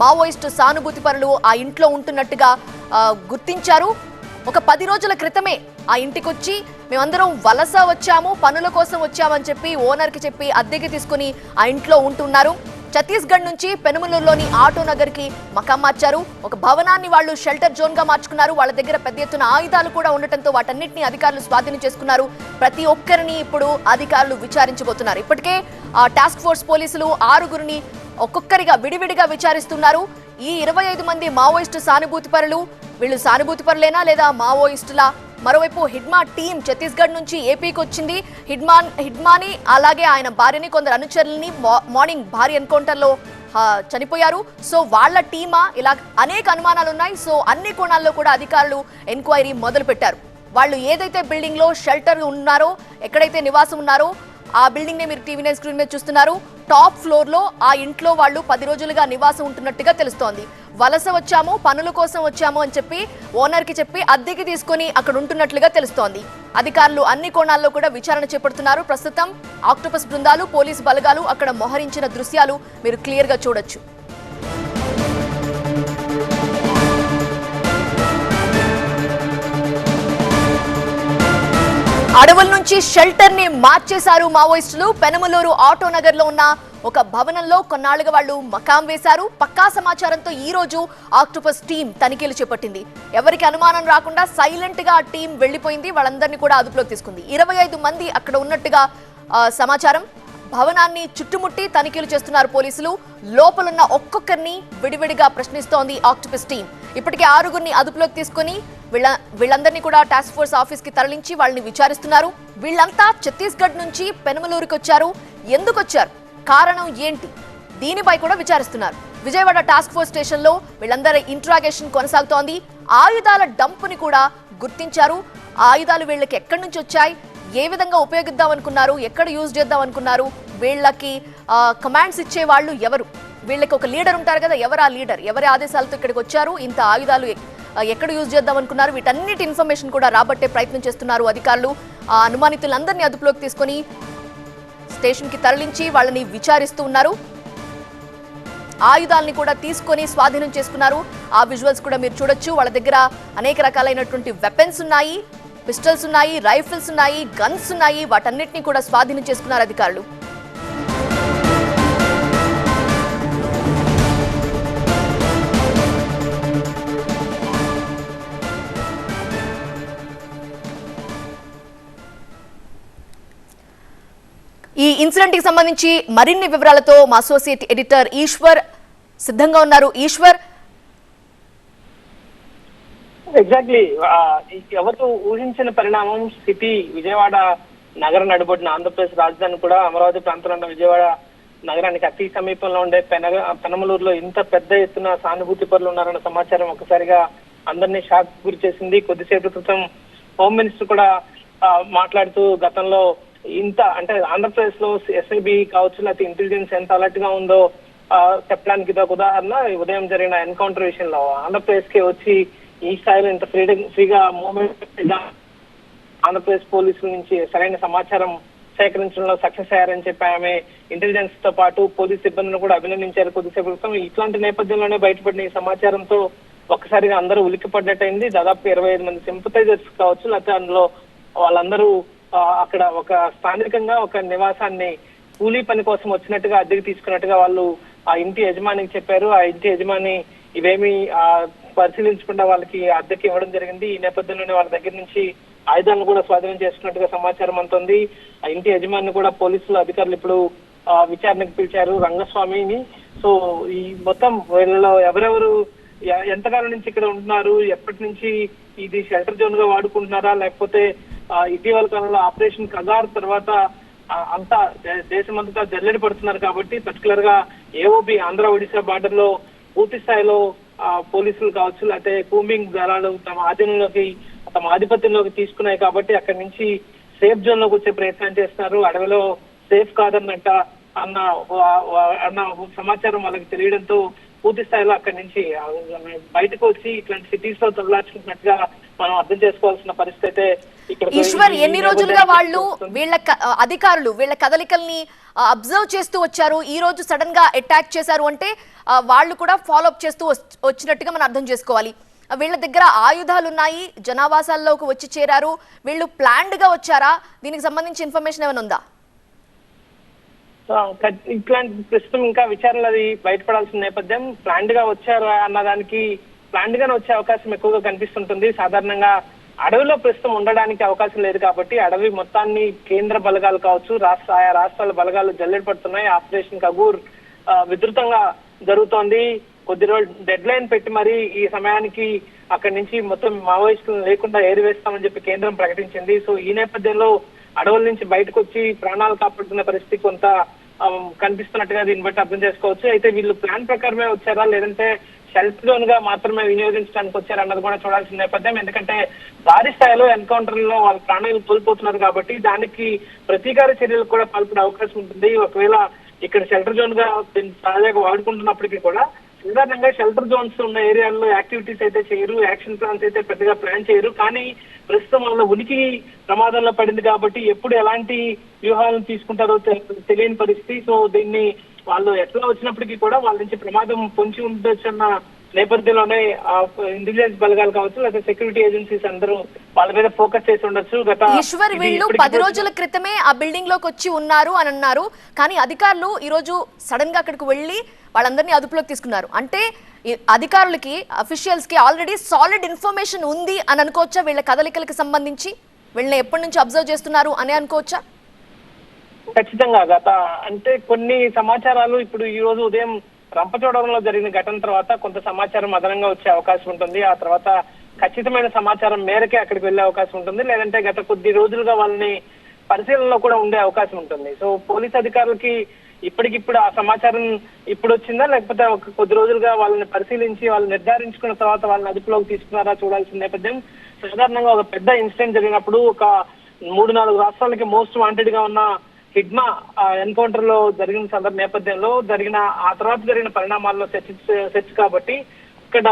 Maoist సానుభూతి పనులు ఆ ఇంట్లో ఉంటున్నట్టుగా గుర్తించారు. ఒక పది రోజుల క్రితమే ఆ ఇంటికొచ్చి మేమందరం వలస వచ్చాము పనుల కోసం వచ్చామని చెప్పి ఓనర్కి చెప్పి అద్దెకి తీసుకుని ఆ ఇంట్లో ఉంటున్నారు. ఛత్తీస్గఢ్ నుంచి పెనుమలూరులోని ఆటో నగర్కి మకాం మార్చారు. ఒక భవనాన్ని వాళ్ళు షెల్టర్ జోన్గా మార్చుకున్నారు. వాళ్ళ దగ్గర పెద్ద ఎత్తున ఆయుధాలు కూడా ఉండటంతో వాటన్నిటిని అధికారులు స్వాధీనం చేసుకున్నారు. ప్రతి ఒక్కరిని ఇప్పుడు అధికారులు విచారించబోతున్నారు. ఇప్పటికే ఆ టాస్క్ ఫోర్స్ పోలీసులు ఆరుగురిని ఒక్కొక్కరిగా విడివిడిగా విచారిస్తున్నారు. ఈ ఇరవై ఐదు మంది మావోయిస్టు సానుభూతి పరులు వీళ్ళు సానుభూతి పరులేనా లేదా మావోయిస్టులా? మరోవైపు హిడ్మా టీం ఛత్తీస్గఢ్ నుంచి ఏపీకి వచ్చింది. హిడ్మాన్ హిడ్మాని అలాగే ఆయన భార్యని కొందరు అనుచరుల్ని మా- మార్నింగ్ భారీ ఎన్కౌంటర్లో చనిపోయారు. సో వాళ్ళ టీమా? ఇలా అనేక అనుమానాలు ఉన్నాయి సో అన్ని కోణాల్లో కూడా అధికారులు ఎంక్వైరీ మొదలు పెట్టారు వాళ్ళు ఏదైతే బిల్డింగ్లో షెల్టర్ ఉన్నారో ఎక్కడైతే నివాసం ఉన్నారో ఆ బిల్డింగ్ నే మీరు టీవీ నైన్ స్క్రీన్ మీద చూస్తున్నారు. టాప్ ఫ్లోర్లో ఆ ఇంట్లో వాళ్ళు పది రోజులుగా నివాసం ఉంటున్నట్టుగా తెలుస్తోంది. వలస వచ్చాము పనుల కోసం వచ్చాము అని చెప్పి ఓనర్కి చెప్పి అద్దెకి తీసుకొని అక్కడ ఉంటున్నట్లుగా తెలుస్తోంది. అధికారులు అన్ని కోణాల్లో కూడా విచారణ చేపడుతున్నారు. ప్రస్తుతం ఆక్టోపస్ బృందాలు పోలీసు బలగాలు అక్కడ మోహరించిన దృశ్యాలు మీరు క్లియర్గా చూడొచ్చు. అడవుల నుంచి షెల్టర్ని మార్చేశారు మావోయిస్టులు. పెనమలూరు ఆటో నగర్లో ఉన్న ఒక భవనంలో కొన్నాళ్ళుగా వాళ్ళు మకాం వేశారు. పక్కా సమాచారంతో ఈ రోజు ఆక్టోపస్ టీం తనిఖీలు చేపట్టింది. ఎవరికి అనుమానం రాకుండా సైలెంట్గా ఆ టీం వెళ్ళిపోయింది వాళ్ళందరినీ కూడా అదుపులోకి తీసుకుంది. ఇరవై ఐదు మంది అక్కడ ఉన్నట్టుగా సమాచారం. భవనాన్ని చుట్టుముట్టి తనిఖీలు చేస్తున్నారు పోలీసులు. లోపలున్న ఒక్కొక్కరిని విడివిడిగా ప్రశ్నిస్తోంది ఆక్టోపస్ టీం. ఇప్పటికే ఆరుగురిని అదుపులోకి తీసుకుని వీళ్ళ వీళ్ళందరినీ కూడా టాస్క్ ఫోర్స్ ఆఫీస్కి తరలించి వాళ్ళని విచారిస్తున్నారు. వీళ్ళంతా ఛత్తీస్గఢ్ నుంచి పెనమలూరుకి వచ్చారు. ఎందుకు వచ్చారు? కారణం ఏంటి? దీనిపై కూడా విచారిస్తున్నారు. విజయవాడ టాస్క్ ఫోర్స్ స్టేషన్లో వీళ్ళందరి ఇంట్రాగేషన్ కొనసాగుతోంది. ఆయుధాల డంపుని కూడా గుర్తించారు. ఆయుధాలు వీళ్ళకి ఎక్కడి నుంచి వచ్చాయి? ఏ విధంగా ఉపయోగిద్దాం అనుకున్నారు? ఎక్కడ యూజ్ చేద్దాం అనుకున్నారు? వీళ్ళకి కమాండ్స్ ఇచ్చే వాళ్ళు ఎవరు? వీళ్ళకి ఒక లీడర్ ఉంటారు కదా ఎవరు ఆ లీడర్ ఎవరి ఆదేశాలతో ఇక్కడికి వచ్చారు? ఇంత ఆయుధాలు ఎక్కడ యూజ్ చేద్దాం అనుకున్నారు? వీటన్నిటి ఇన్ఫర్మేషన్ కూడా రాబట్టే ప్రయత్నం చేస్తున్నారు అధికారులు. ఆ అనుమానితులందరినీ అదుపులోకి తీసుకొని స్టేషన్కి తరలించి వాళ్ళని విచారిస్తూ ఉన్నారు. ఆయుధాలని కూడా తీసుకొని స్వాధీనం చేసుకున్నారు. ఆ విజువల్స్ కూడా మీరు చూడొచ్చు. వాళ్ళ దగ్గర అనేక రకాలైనటువంటి వెపన్స్ ఉన్నాయి పిస్టల్స్ ఉన్నాయి రైఫిల్స్ ఉన్నాయి గన్స్ ఉన్నాయి. వాటన్నిటిని కూడా స్వాధీనం చేసుకున్నారు అధికారులు. ఈ ఇన్సిడెంట్కి సంబంధించి మరిన్ని వివరాలతో మా అసోసియేట్ ఎడిటర్ ఈశ్వర్ సిద్ధంగా ఉన్నారు. ఈశ్వర్? ఎగ్జాక్ట్లీ ఎవరు ఊహించిన పరిణామం సిటీ విజయవాడ నగర నడుబొడిన ఆంధ్రప్రదేశ్ రాజధాని కూడా అమరావతి ప్రాంతంలో ఉన్న విజయవాడ నగరానికి అతి సమీపంలో ఉండే పెనగ పెనమలూరులో ఇంత పెద్ద ఎత్తున సానుభూతి పరులు ఉన్నారన్న సమాచారం ఒకసారిగా అందరినీ షాక్ గురి చేసింది. కొద్దిసేపు క్రితం హోమ్ మినిస్టర్ కూడా మాట్లాడుతూ గతంలో ఇంత అంటే ఆంధ్రప్రదేశ్లో ఎస్ఐబి కావచ్చు లేకపోతే ఇంటెలిజెన్స్ ఎంత అలర్ట్గా ఉందో చెప్పడానికి ఇది ఒక ఉదాహరణ ఉదయం జరిగిన ఎన్కౌంటర్ విషయంలో ఆంధ్రప్రదేశ్కి వచ్చి ఈ స్థాయిలో ఇంత ఫ్రీడమ్ ఫ్రీగా మూవ్మెంట్ ఆంధ్రప్రదేశ్ పోలీసుల నుంచి సరైన సమాచారం సేకరించడంలో సక్సెస్ అయ్యారని చెప్పి ఆమె ఇంటెలిజెన్స్తో పాటు పోలీస్ సిబ్బందిని కూడా అభినందించారు కొద్దిసేపు క్రితం. ఇట్లాంటి నేపథ్యంలోనే బయటపడిన ఈ సమాచారంతో ఒక్కసారిగా అందరూ ఉలిక్కిపడ్డట్టయింది. దాదాపు ఇరవై ఐదు మంది సింపతైజర్స్ కావచ్చు లేకపోతే అందులో వాళ్ళందరూ అక్కడ ఒక స్థానికంగా ఒక నివాసాన్ని కూలీ పని కోసం వచ్చినట్టుగా అద్దెకి తీసుకున్నట్టుగా వాళ్ళు ఆ ఇంటి యజమానికి చెప్పారు. ఆ ఇంటి యజమాని ఇవేమి ఆ, పరిశీలించకుండా వాళ్ళకి అద్దెకి ఇవ్వడం జరిగింది. ఈ నేపథ్యంలోనే వాళ్ళ దగ్గర నుంచి ఆయుధాలను కూడా స్వాధీనం చేసుకున్నట్టుగా సమాచారం అందుతుంది. ఆ ఇంటి యజమాని కూడా పోలీసులు అధికారులు ఇప్పుడు ఆ, విచారణకు పిలిచారు రంగస్వామిని. సో ఈ మొత్తం వీళ్ళలో ఎవరెవరు ఎంతకాలం నుంచి ఇక్కడ ఉంటున్నారు? ఎప్పటి నుంచి ఇది షెల్టర్ జోన్గా వాడుకుంటున్నారా? లేకపోతే ఇటీవల కాలంలో ఆపరేషన్ కగార్ తర్వాత అంతా దేశమంతటా జల్లెడి పడుతున్నారు కాబట్టి పర్టికులర్గా ఏఓబి ఆంధ్ర ఒడిశా బార్డర్లో పూర్తి స్థాయిలో ఆ, పోలీసులు కావచ్చు లేకపోతే కూంబింగ్ దళాలు తమ ఆధీనంలోకి తమ ఆధిపత్యంలోకి తీసుకున్నాయి కాబట్టి అక్కడి నుంచి సేఫ్ జోన్లోకి వచ్చే ప్రయత్నం చేస్తున్నారు. అడవిలో సేఫ్ కాదన్నట్ట అన్న అన్న సమాచారం వాళ్ళకి తెలియడంతో పూర్తి స్థాయిలో అక్కడి నుంచి బయటకు వచ్చి ఇట్లాంటి సిటీస్లో తొలలాచుకుంటున్నట్టుగా మనం అర్థం చేసుకోవాల్సిన పరిస్థితి అయితే ఈశ్వర్ ఎన్ని రోజులుగా వాళ్ళు. వీళ్ళ అధికారులు వీళ్ళ కదలికల్ని అబ్జర్వ్ చేస్తూ వచ్చారు ఈ రోజు సడన్గా అటాక్ చేశారు అంటే వాళ్ళు కూడా ఫాలో అప్ చేస్తూ వచ్- వచ్చినట్టుగా మనం అర్థం చేసుకోవాలి. వీళ్ళ దగ్గర ఆయుధాలు ఉన్నాయి జనావాసాల్లోకి వచ్చి చేరారు వీళ్ళు ప్లాన్డ్గా వచ్చారా? దీనికి సంబంధించి ఇన్ఫర్మేషన్ ఏమైనా ఉందా? ఇట్లాంటి ప్రస్తుతం ఇంకా విచారణలు అది బయటపడాల్సిన నేపథ్యం. ప్లాండ్గా వచ్చారు అన్న దానికి ప్లాండ్ గానే వచ్చే అవకాశం ఎక్కువగా కనిపిస్తుంటుంది. సాధారణంగా అడవిలో ప్రస్తుతం ఉండడానికి అవకాశం లేదు కాబట్టి అడవి మొత్తాన్ని కేంద్ర బలగాలు కావచ్చు రాష్ట్ర ఆయా రాష్ట్రాల బలగాలు జల్లెడ పడుతున్నాయి. ఆపరేషన్ కగూర్ ఆ, విస్తృతంగా జరుగుతోంది. కొద్ది రోజు డెడ్ లైన్ పెట్టి మరి ఈ సమయానికి అక్కడి నుంచి మొత్తం మావోయిస్టులు లేకుండా ఏరివేస్తామని చెప్పి కేంద్రం ప్రకటించింది. సో ఈ నేపథ్యంలో అడవుల నుంచి బయటకు వచ్చి ప్రాణాలు కాపాడుతున్న పరిస్థితి కొంత కనిపిస్తున్నట్టుగా దీన్ని బట్టి అర్థం చేసుకోవచ్చు. అయితే వీళ్ళు ప్లాన్ ప్రకారమే వచ్చారా? లేదంటే సెల్ఫ్ జోన్గా మాత్రమే వినియోగించడానికి వచ్చారా అన్నది కూడా చూడాల్సిన నేపథ్యం. ఎందుకంటే భారీ స్థాయిలో ఎన్కౌంటర్లో వాళ్ళ ప్రాణాలు కోల్పోతున్నారు కాబట్టి దానికి ప్రతీకార చర్యలకు కూడా పాల్పడే అవకాశం ఉంటుంది. ఒకవేళ ఇక్కడ షెల్టర్ జోన్గా తాజాగా వాడుకుంటున్నప్పటికీ కూడా సాధారణంగా షెల్టర్ జోన్స్ ఉన్న ఏరియాల్లో యాక్టివిటీస్ అయితే చేయరు యాక్షన్ ప్లాన్స్ అయితే పెద్దగా ప్లాన్ చేయరు. కానీ ప్రస్తుతం వాళ్ళ ఉనికి ప్రమాదంలో పడింది కాబట్టి ఎప్పుడు ఎలాంటి వ్యూహాలను తీసుకుంటారో తెలియని పరిస్థితి. సో దీన్ని వాళ్ళు ఎట్లా వచ్చినప్పటికీ కూడా వాళ్ళ నుంచి ప్రమాదం పొంచి ఉండొచ్చు అన్న నేపథ్యంలోనే ఇంటెలిజెన్స్ బలగాలు కావచ్చు లేదా సెక్యూరిటీ ఏజెన్సీస్ అందరూ వాళ్ళ మీద ఫోకస్ చేసి ఉండొచ్చు. గత ఈశ్వర్ వీళ్ళు పది రోజుల క్రితమే ఆ బిల్డింగ్లోకి వచ్చి ఉన్నారు అని అన్నారు. కానీ అధికారులు ఈ రోజు సడన్గా అక్కడికి వెళ్ళి వాళ్ళందరినీ అదుపులోకి తీసుకున్నారు. అంటే అధికారులకి అఫీషియల్స్కి ఆల్రెడీ సాలిడ్ ఇన్ఫర్మేషన్ ఉంది అని అనుకోవచ్చా? వీళ్ళ కదలికలకు సంబంధించి? వీళ్ళని ఎప్పటి నుంచి అబ్జర్వ్ చేస్తున్నారు అని అనుకోవచ్చా? ఖచ్చితంగా గత అంటే కొన్ని సమాచారాలు ఇప్పుడు ఈ రోజు ఉదయం రంపచోడవరంలో జరిగిన ఘటన తర్వాత కొంత సమాచారం అదనంగా వచ్చే అవకాశం ఉంటుంది. ఆ తర్వాత ఖచ్చితమైన సమాచారం మేరకే అక్కడికి వెళ్ళే అవకాశం ఉంటుంది. లేదంటే గత కొద్ది రోజులుగా వాళ్ళని పరిశీలనలో కూడా ఉండే అవకాశం ఉంటుంది. సో పోలీస్ అధికారులకి ఇప్పటికిప్పుడు ఆ సమాచారం ఇప్పుడు వచ్చిందా లేకపోతే ఒక కొద్ది రోజులుగా వాళ్ళని పరిశీలించి వాళ్ళు నిర్ధారించుకున్న తర్వాత వాళ్ళని అదుపులోకి తీసుకున్నారా చూడాల్సిన నేపథ్యం? సాధారణంగా ఒక పెద్ద ఇన్సిడెంట్ జరిగినప్పుడు ఒక మూడు నాలుగు రాష్ట్రాలకి మోస్ట్ వాంటెడ్గా ఉన్న హిడ్మా ఎన్కౌంటర్లో జరిగిన సందర్భ నేపథ్యంలో జరిగిన ఆ తర్వాత జరిగిన పరిణామాల్లో సెర్చ్ సెర్చ్ కాబట్టి ఇక్కడ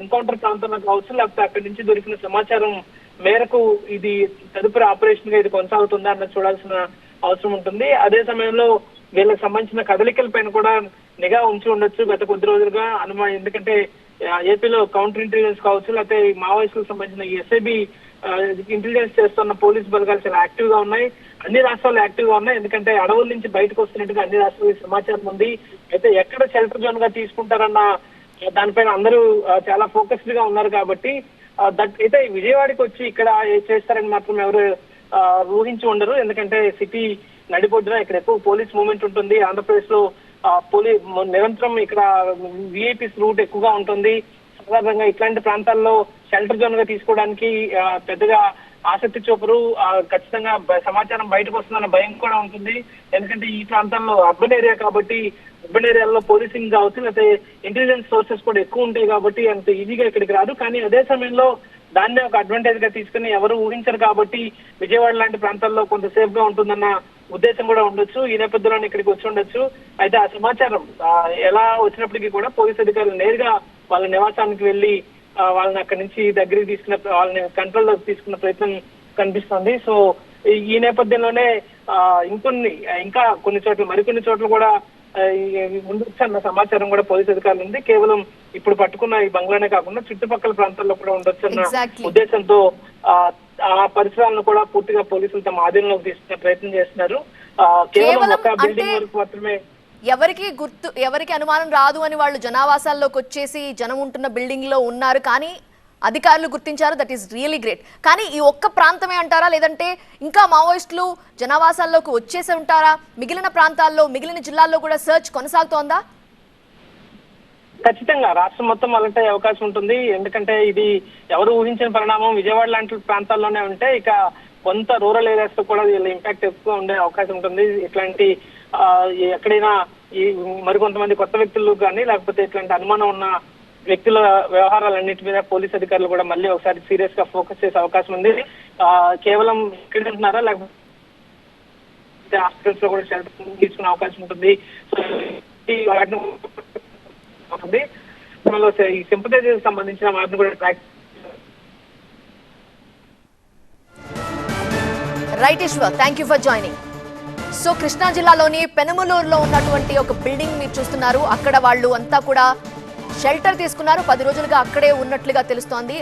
ఎన్కౌంటర్ ప్రాంతంలో కావచ్చు లేకపోతే అక్కడి నుంచి దొరికిన సమాచారం మేరకు ఇది తదుపరి ఆపరేషన్గా ఇది కొనసాగుతుందా అన్నది చూడాల్సిన అవసరం ఉంటుంది. అదే సమయంలో వీళ్ళకి సంబంధించిన కదలికల పైన కూడా నిఘా ఉంచి ఉండొచ్చు గత కొద్ది రోజులుగా. అనుమానం ఎందుకంటే ఏపీలో కౌంటర్ ఇంటెలిజెన్స్ కావచ్చు లేకపోతే మావోయిస్టులకు సంబంధించిన ఎస్ఐబి ఇంటెలిజెన్స్ చేస్తున్న పోలీస్ బలగాలు చాలా యాక్టివ్గా ఉన్నాయి. అన్ని రాష్ట్రాలు యాక్టివ్గా ఉన్నాయి. ఎందుకంటే అడవుల నుంచి బయటకు వస్తున్నట్టుగా అన్ని రాష్ట్రాలకు సమాచారం ఉంది. అయితే ఎక్కడ షెల్టర్ జోన్గా తీసుకుంటారన్న దానిపైన అందరూ చాలా ఫోకస్డ్గా ఉన్నారు కాబట్టి దట్ అయితే విజయవాడకి వచ్చి ఇక్కడ చేస్తారని మాత్రం ఎవరు ఊహించి ఉండరు. ఎందుకంటే సిటీ నడిబొడ్డున ఇక్కడ ఎక్కువ పోలీస్ మూవ్మెంట్ ఉంటుంది. ఆంధ్రప్రదేశ్లో పోలీ నిరంతరం ఇక్కడ విఐపీస్ రూట్ ఎక్కువగా ఉంటుంది. సాధారణంగా ఇట్లాంటి ప్రాంతాల్లో షెల్టర్ జోన్గా తీసుకోవడానికి పెద్దగా ఆసక్తి చూపరు. ఖచ్చితంగా సమాచారం బయటకు వస్తుందన్న భయం కూడా ఉంటుంది. ఎందుకంటే ఈ ప్రాంతాల్లో అర్బన్ ఏరియా కాబట్టి అర్బన్ ఏరియాలో పోలీసింగ్ కావచ్చు లేకపోతే ఇంటెలిజెన్స్ సోర్సెస్ కూడా ఎక్కువ ఉంటాయి కాబట్టి అంత ఈజీగా ఇక్కడికి రాదు. కానీ అదే సమయంలో దాన్ని ఒక అడ్వాంటేజ్గా తీసుకుని ఎవరు ఊహించరు కాబట్టి విజయవాడ లాంటి ప్రాంతాల్లో కొంత సేఫ్గా ఉంటుందన్న ఉద్దేశం కూడా ఉండొచ్చు ఈ నేపథ్యంలో ఇక్కడికి వచ్చి ఉండొచ్చు. అయితే ఆ సమాచారం ఎలా వచ్చినప్పటికీ కూడా పోలీస్ అధికారులు నేరుగా వాళ్ళ నివాసానికి వెళ్ళి వాళ్ళని అక్కడి నుంచి దగ్గరికి తీసుకున్న వాళ్ళని కంట్రోల్లోకి తీసుకున్న ప్రయత్నం కనిపిస్తుంది. సో ఈ- నేపథ్యంలోనే ఇంకొన్ని ఇంకా కొన్ని చోట్ల మరికొన్ని చోట్ల కూడా ఆ, ఈ ఉండొచ్చు అన్న సమాచారం కూడా పోలీస్ అధికారులు ఉంది. కేవలం ఇప్పుడు పట్టుకున్న ఈ బంగ్లానే కాకుండా చుట్టుపక్కల ప్రాంతాల్లో కూడా ఉండొచ్చు అన్న. ఉద్దేశంతో ఆ పరిసరాలను కూడా పూర్తిగా పోలీసులు తమ ఆధీనంలోకి తీసుకునే ప్రయత్నం చేస్తున్నారు. కేవలం ఒక బిల్డింగ్ వరకు మాత్రమే ఎవరికి గుర్తు ఎవరికి అనుమానం రాదు అని వాళ్ళు జనావాసాల్లోకి వచ్చేసి జనం ఉంటున్న బిల్డింగ్లో ఉన్నారు. కానీ అధికారులు గుర్తించారు దట్ ఈస్ రియలీ గ్రేట్ కానీ ఈ ఒక్క ప్రాంతమే అంటారా? లేదంటే ఇంకా మావోయిస్టులు జనావాసాల్లోకి వచ్చేసి ఉంటారా? మిగిలిన ప్రాంతాల్లో మిగిలిన జిల్లాల్లో కూడా సర్చ్ కొనసాగుతోందా? ఖచ్చితంగా రాష్ట్రం మొత్తం అలర్ట్ అయ్యే అవకాశం ఉంటుంది. ఎందుకంటే ఇది ఎవరు ఊహించిన పరిణామం. విజయవాడ లాంటి ప్రాంతాల్లోనే ఉంటే ఇక కొంత రూరల్ ఏరియాస్లో కూడా వీళ్ళ ఇంపాక్ట్ ఎక్కువ ఉండే అవకాశం ఉంటుంది. ఇట్లాంటి ఈ ఎక్కడైనా ఈ మరికొంతమంది కొత్త వ్యక్తులు కానీ లేకపోతే ఇట్లాంటి అనుమానం ఉన్న వ్యక్తుల వ్యవహారాలన్నిటి మీద పోలీస్ అధికారులు కూడా మళ్ళీ ఒకసారి సీరియస్గా ఫోకస్ చేసే అవకాశం ఉంది. కేవలం ఇక్కడ ఉంటున్నారా? లేకపోతే హాస్పిటల్స్లో కూడా షెల్టర్ తీసుకునే అవకాశం ఉంటుంది. సో వాటిని ఉంది మనలో ఈ సింపతైజర్ సంబంధించిన వాటిని కూడా track right Eshwar thank you for joining so Krishna జిల్లాలోని పెనమలూరులో ఉన్నటువంటి ఒక బిల్డింగ్ మీరు చూస్తున్నారు. అక్కడ వాళ్ళు అంతా కూడా షెల్టర్ తీసుకున్నారు. పది రోజులుగా అక్కడే ఉన్నట్లుగా తెలుస్తోంది.